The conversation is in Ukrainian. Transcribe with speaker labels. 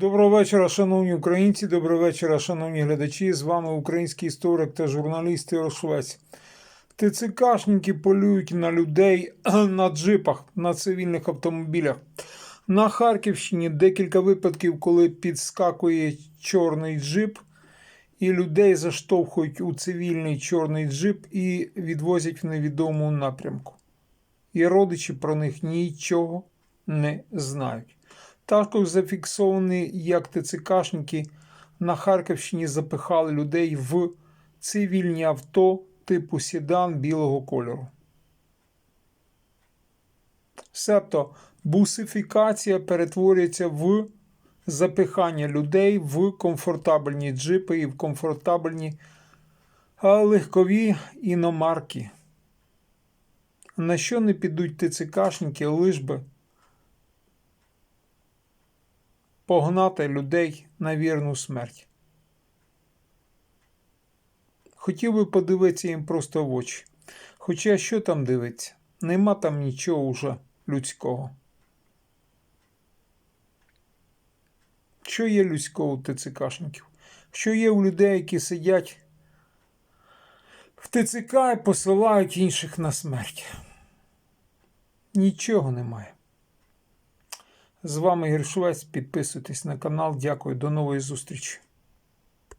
Speaker 1: Доброго вечора, шановні українці. Доброго вечора, шановні глядачі. З вами український історик та журналіст Ігор Швець. ТЦКшники полюють на людей на джипах, на цивільних автомобілях. На Харківщині декілька випадків, коли підскакує чорний джип, і людей заштовхують у цивільний чорний джип і відвозять в невідомому напрямку. І родичі про них нічого не знають. Також зафіксовані, як ТЦКшники на Харківщині запихали людей в цивільні авто типу седан білого кольору. Себто бусифікація перетворюється в запихання людей в комфортабельні джипи і в комфортабельні легкові іномарки. На що не підуть ТЦКшники, лиш би погнати людей на вірну смерть. Хотів би подивитися їм просто в очі. Хоча що там дивиться? Нема там нічого уже людського. Що є людського у ТЦКшників? Що є у людей, які сидять в ТЦК і посилають інших на смерть? Нічого немає. З вами Ігор Підписуйтесь на канал. Дякую. До нової зустрічі.